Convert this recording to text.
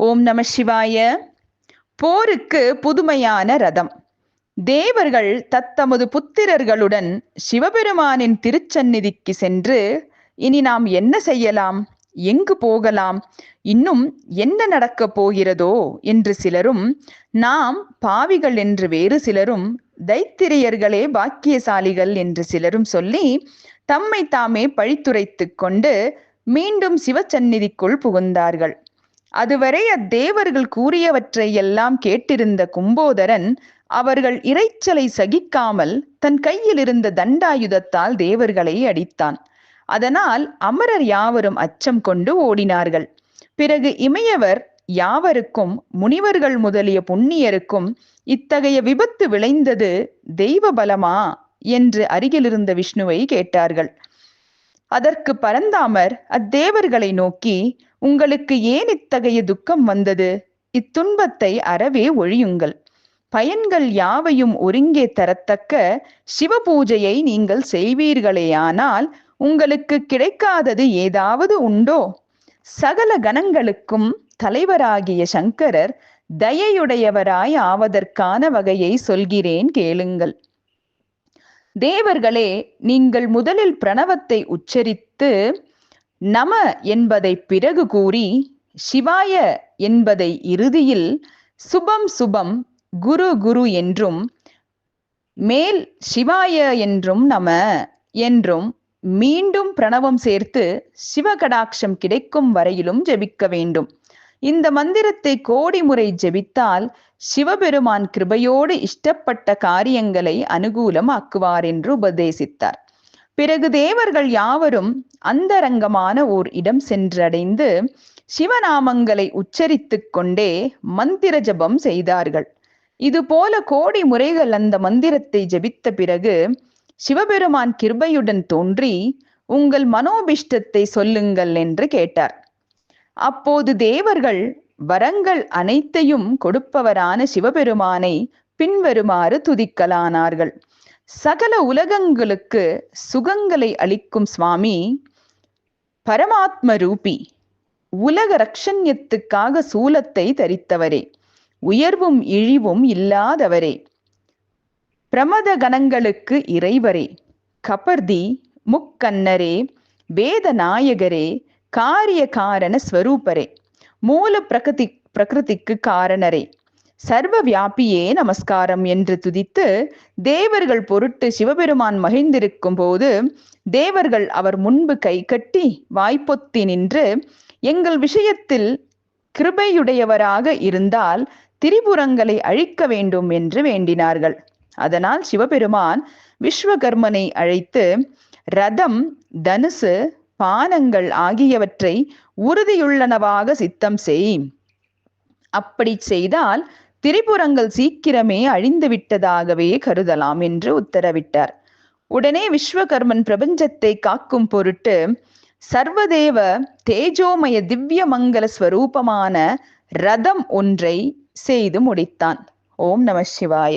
ஓம் நம சிவாய. போருக்கு புதுமையான ரதம். தேவர்கள் தத்தமது புத்திரர்களுடன் சிவபெருமானின் திருச்சந்நிதிக்கு சென்று இனி நாம் என்ன செய்யலாம்? எங்கு போகலாம்? இன்னும் என்ன நடக்கப் போகிறதோ? என்று சிலரும் நாம் பாவிகள் என்று வேறு சிலரும் தைத்திரியர்களே பாக்கியசாலிகள் என்று சிலரும் சொல்லி தம்மை தாமே பழித்துரைத்து கொண்டு மீண்டும் சிவச்சந்நிதிக்குள் புகுந்தார்கள். அதுவரை அத்தேவர்கள் கூறியவற்றை எல்லாம் கேட்டிருந்த கும்போதரன் அவர்கள் இறைச்சலை சகிக்காமல் தன் கையில் இருந்த தண்டாயுதத்தால் தேவர்களை அடித்தான். அதனால் அமரர் யாவரும் அச்சம் கொண்டு ஓடினார்கள். பிறகு இமையவர் யாவருக்கும் முனிவர்கள் முதலிய புண்ணியருக்கும் இத்தகைய விபத்து விளைந்தது தெய்வ பலமா என்று அருகிலிருந்த விஷ்ணுவை கேட்டார்கள். அதற்கு பரந்தாமர் அத்தேவர்களை நோக்கி உங்களுக்கு ஏன் இத்தகைய துக்கம் வந்தது? இத்துன்பத்தை அறவே ஒழியுங்கள். பயன்கள் யாவையும் ஒருங்கே தரத்தக்க சிவ பூஜையை நீங்கள் செய்வீர்களேயானால் உங்களுக்கு கிடைக்காதது ஏதாவது உண்டோ? சகல கணங்களுக்கும் தலைவராகிய சங்கரர் தயையுடையவராய் ஆவதற்கான வகையை சொல்கிறேன் கேளுங்கள். தேவர்களே நீங்கள் முதலில் பிரணவத்தை உச்சரித்து நம என்பதை பிறகு கூறி சிவாய என்பதை இறுதியில் சுபம் சுபம் குரு குரு என்றும் மேல் சிவாய என்றும் நம என்றும் மீண்டும் பிரணவம் சேர்த்து சிவகடாட்சம் கிடைக்கும் வரையிலும் ஜெபிக்க வேண்டும். இந்த மந்திரத்தை கோடி முறை ஜெபித்தால் சிவபெருமான் கிருபையோடு இஷ்டப்பட்ட காரியங்களை அனுகூலமாக்குவார் என்று உபதேசித்தார். பிறகு தேவர்கள் யாவரும் அந்தரங்கமான ஓர் இடம் சென்றடைந்து சிவநாமங்களை உச்சரித்துக் கொண்டே மந்திர ஜபம் செய்தார்கள். இது போல கோடி முறைகள் அந்த மந்திரத்தை ஜபித்த பிறகு சிவபெருமான் கிருபையுடன் தோன்றி உங்கள் மனோபிஷ்டத்தை சொல்லுங்கள் என்று கேட்டார். அப்போது தேவர்கள் வரங்கள் அனைத்தையும் கொடுப்பவரான சிவபெருமானை பின்வருமாறு துதிக்கலானார்கள். சகல உலகங்களுக்கு சுகங்களை அளிக்கும் சுவாமி பரமாத்ம ரூபி உலக ரக்ஷண்யத்துக்காக சூலத்தை தரித்தவரே உயர்வும் இழிவும் இல்லாதவரே பிரமத கணங்களுக்கு இறைவரே கபர்தி முக்கன்னரே வேத நாயகரே காரிய காரண ஸ்வரூபரே மூல பிரகதி பிரகிருதிக்கு காரணரே. சர்வ வியாபியே நமஸ்காரம் என்று துதித்து தேவர்கள் பொருட்டு சிவபெருமான் மகிழ்ந்திருக்கும் போது தேவர்கள் அவர் முன்பு கை கட்டி வாய்ப்பொத்தி நின்று எங்கள் விஷயத்தில் கிருபையுடையவராக இருந்தால் திரிபுரங்களை அழிக்க வேண்டும் என்று வேண்டினார்கள். அதனால் சிவபெருமான் விஸ்வகர்மனை அழைத்து ரதம் தனுசு பானங்கள் ஆகியவற்றை உறுதியுள்ளனவாக சித்தம் செய். அப்படி செய்தால் திரிபுரங்கள் சீக்கிரமே அழிந்துவிட்டதாகவே கருதலாம் என்று உத்தரவிட்டார். உடனே விஸ்வகர்மன் பிரபஞ்சத்தை காக்கும் பொருட்டு சர்வதேவ தேஜோமய திவ்ய மங்கள ஸ்வரூபமான ரதம் ஒன்றை செய்து முடித்தான். ஓம் நம சிவாய.